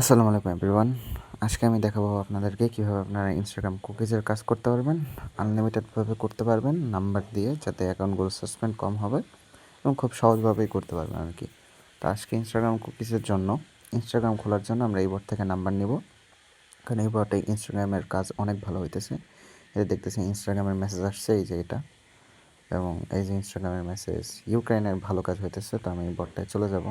আসসালামু আলাইকুম এভরিওয়ান আজকে আমি দেখাবো আপনাদেরকে কীভাবে আপনারা ইনস্টাগ্রাম কুকিজের কাজ করতে পারবেন আনলিমিটেডভাবে করতে পারবেন নাম্বার দিয়ে, যাতে অ্যাকাউন্টগুলো সাসপেন্ড কম হবে এবং খুব সহজভাবেই করতে পারবেন আর কি। তো আজকে ইনস্টাগ্রাম কুকিজের জন্য ইনস্টাগ্রাম খোলার জন্য আমরা এই বোর্ড থেকে নাম্বার নিব। কারণ এই বোর্ডে ইনস্টাগ্রামের কাজ অনেক ভালো হইতেছে। এটা দেখতেছি ইনস্টাগ্রামের মেসেজ আসছে, এই যে এটা। এবং এই যে ইনস্টাগ্রামের মেসেজ ইউক্রেনের ভালো কাজ হইতেছে, তো আমি এই বোর্ডটায় চলে যাব।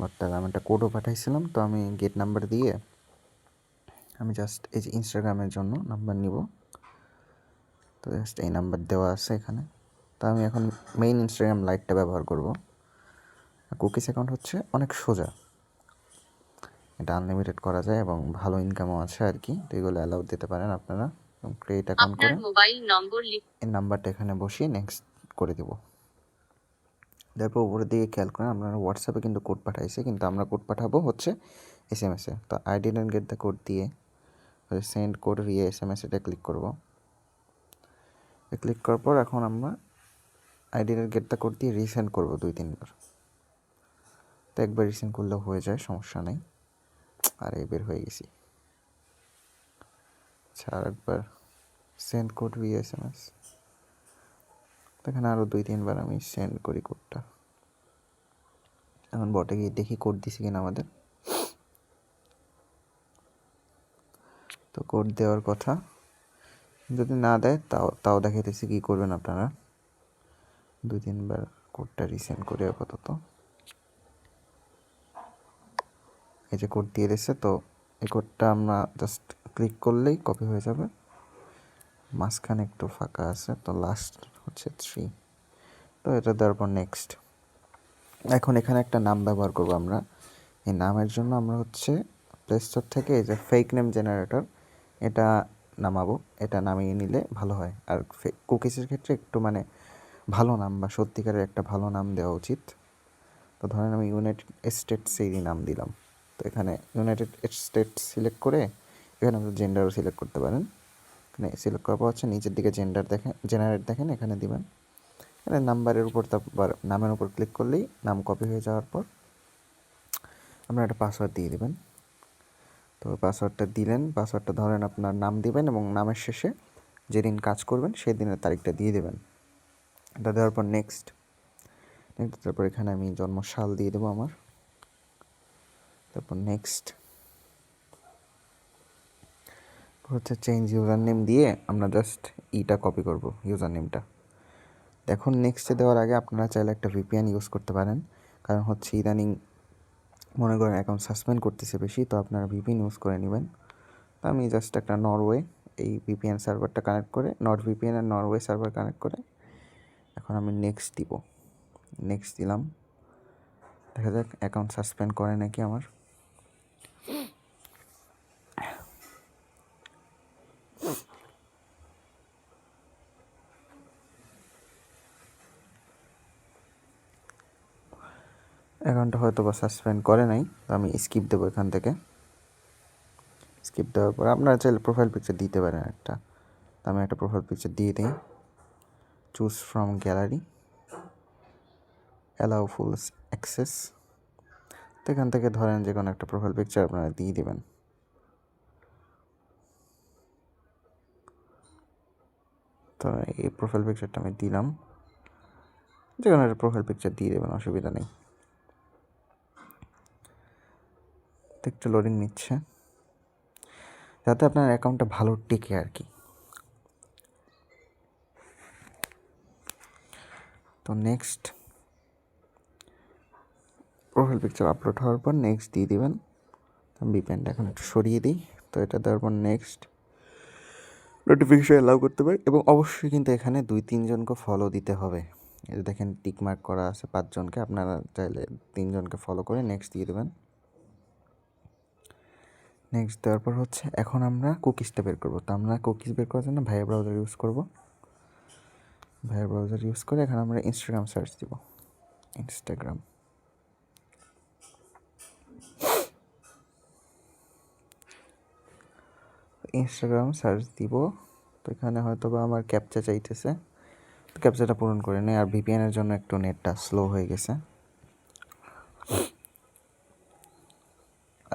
বাট আমি একটা কোডও পাঠাইছিলাম তো আমি গেট নাম্বার দিয়ে আমি জাস্ট এই যে ইনস্টাগ্রামের জন্য নাম্বার নিব। তো জাস্ট এই নাম্বার দেওয়া আছে এখানে। তো আমি এখন মেইন ইনস্টাগ্রাম লাইটটা ব্যবহার করব। কুকিস অ্যাকাউন্ট হচ্ছে অনেক সোজা। এটা আনলিমিটেড করা যায় এবং ভালো ইনকামও আছে আর কি। তো এগুলো অ্যালাউ দিতে পারেন আপনারা। এবং ক্রিয়েট অ্যাকাউন্ট করে মোবাইল নম্বর এই নাম্বারটা এখানে বসিয়ে নেক্সট করে দেবো। তারপর উপরের দিকে খেয়াল করেন, আপনারা হোয়াটসঅ্যাপে কিন্তু কোড পাঠাইছে, কিন্তু আমরা কোড পাঠাবো হচ্ছে এস এম এসে তো I didn't get the code দিয়ে send code via S M S এটা ক্লিক করব। ক্লিক করার পর এখন আমরা I didn't get the code দিয়ে রিসেন্ড করব দুই, তিনবার। তো একবার রিসেন্ড করলেও হয়ে যায়, সমস্যা নেই। আর এই বের হয়ে গেছি। আচ্ছা আর একবার send code via S M S এখানে আরও দুই, তিনবার আমি সেন্ড করি কোডটা এখন বটে গিয়ে দেখি কোড দিছে কিনা আমাদের। তো কোড দেওয়ার কথা। যদি না দেয়, তাও তাও দেখাইতেছি কী করবেন আপনারা। দুই, তিনবার কোডটা রিসেন্ড করে আপাতত। এই যে কোড দিয়ে দিচ্ছে তো এই কোডটা আমরা জাস্ট ক্লিক করলেই কপি হয়ে যাবে। মাঝখানে একটু ফাঁকা আছে, তো লাস্ট হচ্ছে থ্রি তো এটা দেওয়ার নেক্সট এখন এখানে একটা নাম ব্যবহার করব আমরা। এই নামের জন্য আমরা হচ্ছে প্লে স্টোর থেকে এই যে ফেক নেম জেনারেটর এটা নামাবো। এটা নামিয়ে নিলে ভালো হয়। আর কুকিজের ক্ষেত্রে একটু মানে ভালো নাম বা সত্যিকারের একটা ভালো নাম দেওয়া উচিত। তো ধরেন আমি ইউনাইটেড স্টেটসেরই নাম দিলাম। তো এখানে ইউনাইটেড স্টেটস সিলেক্ট করে এখানে আপনি জেন্ডারও সিলেক্ট করতে পারেন। এখানে সিলেক্ট করার পর হচ্ছে নিচের দিকে জেন্ডার দেখেন জেনারেট দেখেন, এখানে দিবেন। এখানে নাম্বারের উপর তারপর নামের উপর ক্লিক করলেই নাম কপি হয়ে যাওয়ার পর আপনার একটা পাসওয়ার্ড দিয়ে দেবেন। তো পাসওয়ার্ডটা দিলেন পাসওয়ার্ডটা ধরেন আপনার নাম দিবেন এবং নামের শেষে যেদিন কাজ করবেন সেই দিনের তারিখটা দিয়ে দেবেন। এটা দেওয়ার পর নেক্সট নেক্সট তারপর এখানে আমি জন্ম সাল দিয়ে দেবো আমার। তারপর নেক্সট হচ্ছে চেঞ্জ ইউজার নেম দিয়ে আমরা জাস্ট ইটা কপি করব ইউজার নেমটা এখন নেক্সটে দেওয়ার আগে আপনারা চাইলে একটা ভিপিএন ইউজ করতে পারেন, কারণ হচ্ছে ইদানিং মনে করেন অ্যাকাউন্ট সাসপেন্ড করতেছে বেশি, তো আপনারা ভিপিএন ইউজ করে নেবেন। তো আমি জাস্ট একটা নরওয়ে এই ভিপিএন সার্ভারটা কানেক্ট করে নট ভিপিএন আর নরওয়ে সার্ভার কানেক্ট করে এখন আমি নেক্সট দিব। নেক্সট দিলাম। দেখা যাক অ্যাকাউন্ট সাসপেন্ড করে নাকি আমার। অ্যাকাউন্টটা হয়তো বা সাসপেন্ড করে নাই, তো আমি স্কিপ দেবো এখান থেকে। স্কিপ দেওয়ার পর আপনারা চাইলে প্রোফাইল পিকচার দিতে পারেন একটা। তো আমি একটা প্রোফাইল পিকচার দিয়ে দিই। Choose from gallery allow full access তো এখান থেকে ধরেন যে কোনো একটা প্রোফাইল পিকচার আপনারা দিয়ে দেবেন। তো এই প্রোফাইল পিকচারটা আমি দিলাম। যে কোনো একটা প্রোফাইল পিকচার দিয়ে দেবেন, অসুবিধা নেই তো একটু লোডিং নিচ্ছে, যাতে আপনার অ্যাকাউন্টটা ভালো টেকে আর কি। তো নেক্সট প্রোফাইল পিকচার আপলোড হওয়ার পর নেক্সট দিয়ে দিবেন। বিপেনটা এখন একটু সরিয়ে দিই। তো এটা দেওয়ার পর নেক্সট নোটিফিকেশন অ্যালাউ করতে পারি এবং অবশ্যই কিন্তু এখানে দুই, তিনজনকে ফলো দিতে হবে। যে দেখেন টিক মার্ক করা আছে পাঁচজনকে, আপনারা চাইলে তিনজনকে ফলো করে নেক্সট দিয়ে দেবেন। নেক্সট দেওয়ার পর হচ্ছে এখন আমরা কুকিজটা বের করব। তো আমরা কুকিজ বের করার জন্য ভাইয়া ব্রাউজার ইউজ করব। ভাইয়া ব্রাউজার ইউজ করে এখন আমরা ইনস্টাগ্রাম সার্চ দিব। ইনস্টাগ্রাম ইনস্টাগ্রাম সার্চ দিব। তো এখানে হয়তো বা আমার ক্যাপচা চাইতেছে। ক্যাপচাটা পূরণ করে নেই। আর ভিপিএনের জন্য একটু নেটটা স্লো হয়ে গেছে।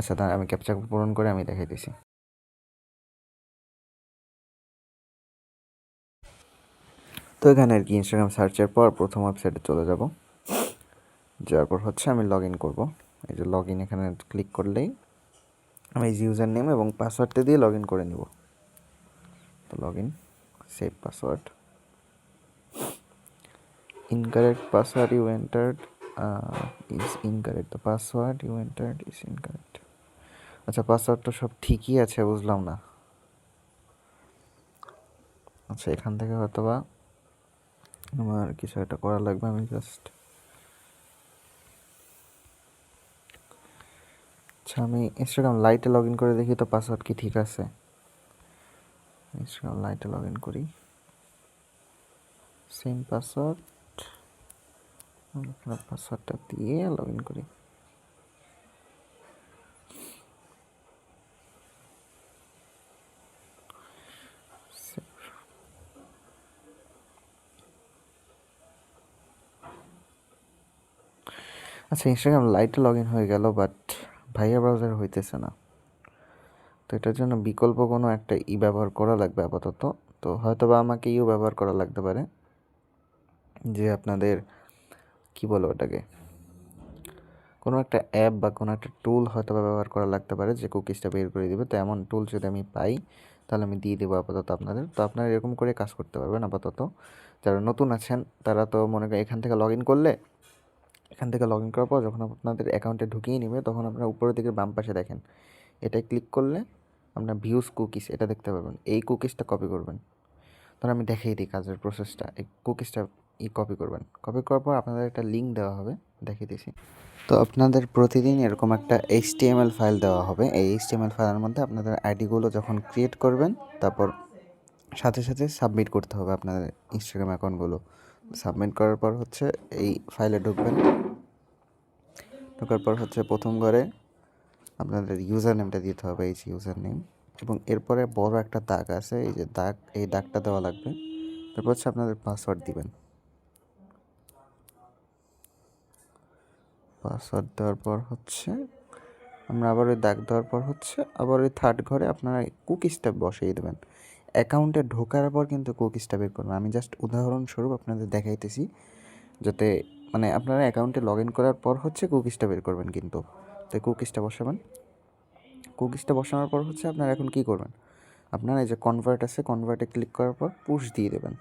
আচ্ছা দাঁড়া আমি ক্যাপচা পূরণ করে আমি দেখাই দিছি। তো এখানে আর কি ইনস্টাগ্রাম সার্চের পর প্রথম ওয়েবসাইটে চলে যাব। যাওয়ার পর হচ্ছে আমি লগ ইন করব। এই যে লগ ইন এখানে ক্লিক করলেই আমি এই ইউজার নেম এবং পাসওয়ার্ডটা দিয়ে লগ ইন করে নিব। তো log in save password password you entered uh, is incorrect the password you entered is incorrect আচ্ছা পাসওয়ার্ডটা সব ঠিকই আছে, বুঝলাম না। আচ্ছা এখান থেকে হয়তো বা আমার কিছু একটা করা লাগবে আমি জাস্ট আচ্ছা আমি ইনস্টাগ্রাম লাইটে লগ ইন করে দেখি তো পাসওয়ার্ড কি ঠিক আছে। ইনস্টাগ্রাম লাইটে লগ ইন করি। সেম পাসওয়ার্ড পাসওয়ার্ডটা দিয়ে লগ ইন করি। আচ্ছা ইনস্টাগ্রাম লাইটে লগ ইন হয়ে গেল বাট ভাইয়া ব্রাউজার হইতেছে না। তো এটার জন্য বিকল্প কোনো একটা ই ব্যবহার করা লাগবে আপাতত। তো হয়তো বা আমাকে ইউ ব্যবহার করা লাগতে পারে। যে আপনাদের, কি বলো ওটাকে কোনো একটা অ্যাপ বা কোনো একটা টুল হয়তো ব্যবহার করা লাগতে পারে, যে কুকিজটা বের করে দিবে। তো এমন টুল যদি আমি পাই, তাহলে আমি দিয়ে দেবো আপাতত আপনাদের। তো আপনারা এরকম করে কাজ করতে পারবেন আপাতত। যারা নতুন আছেন, তারা তো মনে করেন এখান থেকে লগ ইন করলে এখান থেকে লগ ইন করার পর যখন আপনাদের অ্যাকাউন্টে ঢুকিয়ে নেবে, তখন আপনারা উপরের দিকে বাম পাশে দেখেন। এটাই ক্লিক করলে আপনার ভিউজ কুকিজ এটা দেখতে পাবেন এই কুকিজটা কপি করবেন। ধর আমি দেখিয়ে দিই কাজের প্রসেসটা এই কুকিজটা ই কপি করবেন। কপি করার পর আপনাদের একটা লিঙ্ক দেওয়া হবে। দেখিয়ে দিছি তো আপনাদের প্রতিদিন এরকম একটা এইচটিএমএল ফাইল দেওয়া হবে। এই এইচটিএমএল ফাইলের মধ্যে আপনাদের আইডিগুলো যখন ক্রিয়েট করবেন, তারপর সাথে সাথে সাবমিট করতে হবে আপনাদের ইনস্টাগ্রাম অ্যাকাউন্টগুলো সাবমিট করার পর হচ্ছে এই ফাইলে ঢুকবেন। ঢোকার পর হচ্ছে প্রথম ঘরে আপনাদের ইউজার নেমটা দিতে হবে, এই যে ইউজার নেম এবং এরপরে বড় একটা দাগ আছে, এই যে দাগ, এই দাগটা দেওয়া লাগবে। তারপর হচ্ছে আপনাদের পাসওয়ার্ড দিবেন। পাসওয়ার্ড দেওয়ার পর হচ্ছে, আমরা আবার ওই দাগ দেওয়ার পর হচ্ছে আবার ওই থার্ড ঘরে আপনারা কুকিজটা বসিয়ে দেবেন। অ্যাকাউন্টে ঢোকার পর কিন্তু কুকিজটা বের করবেন আমি জাস্ট উদাহরণস্বরূপ আপনাদের দেখাইতেছি, যাতে মানে আপনারা অ্যাকাউন্টে লগ ইন করার পর হচ্ছে কুকিজটা বের করবেন কিন্তু। তো কুকিজটা বসাবেন। কুকিজটা বসানোর পর হচ্ছে আপনারা এখন কী করবেন? আপনারা এই যে কনভার্ট আছে কনভার্টে ক্লিক করার পর পুশ দিয়ে দেবেন।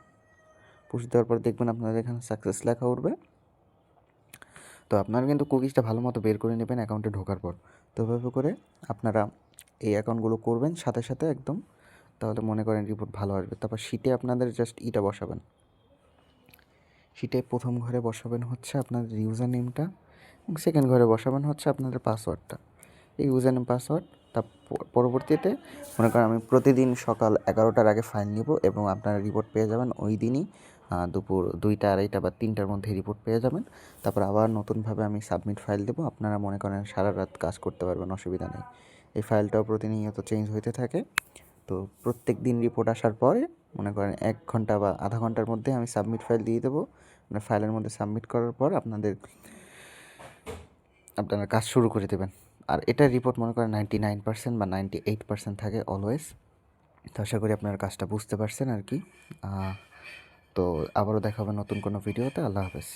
পুশ দেওয়ার পর দেখবেন আপনাদের এখানে সাকসেস লেখা উঠবে। তো আপনারা কিন্তু কুকিজটা ভালো মতো বের করে নেবেন অ্যাকাউন্টে ঢোকার পর। তো এভাবে করে আপনারা এই অ্যাকাউন্টগুলো করবেন, সাথে সাথে একদম তাহলে মনে করেন রিপোর্ট ভালো আসবে। তারপর শিটে আপনাদের জাস্ট ইটা বসাবেন। শিটে প্রথম ঘরে বসাবেন হচ্ছে আপনাদের ইউজার নেমটা এবং সেকেন্ড ঘরে বসাবেন হচ্ছে আপনাদের পাসওয়ার্ডটা এই ইউজার নেম পাসওয়ার্ড তার পরবর্তীতে মনে করেন আমি প্রতিদিন সকাল এগারোটার আগে ফাইল নিব এবং আপনারা রিপোর্ট পেয়ে যাবেন ওই দিনই দুপুর দুইটা, আড়াইটা বা তিনটার মধ্যে রিপোর্ট পেয়ে যাবেন। তারপর আবার নতুনভাবে আমি সাবমিট ফাইল দেবো। আপনারা মনে করেন সারা রাত কাজ করতে পারবেন, অসুবিধা নেই। এই ফাইলটাও প্রতিনিয়ত চেঞ্জ হইতে থাকে। তো প্রত্যেক দিন রিপোর্ট আসার পরে মনে করেন এক ঘণ্টা বা আধা ঘণ্টার মধ্যে আমি সাবমিট ফাইল দিয়ে দেবো। মানে ফাইলের মধ্যে সাবমিট করার পর আপনাদের, আপনারা কাজ শুরু করে দেবেন। আর এটার রিপোর্ট মনে করেন নাইনটি নাইন পার্সেন্ট বা নাইনটি এইট পার্সেন্ট থাকে অলওয়েজ তো আশা করি আপনার কাজটা বুঝতে পারছেন আর কি। তো আবারও দেখা হবে নতুন কোনো ভিডিওতে আল্লাহ হাফেজ।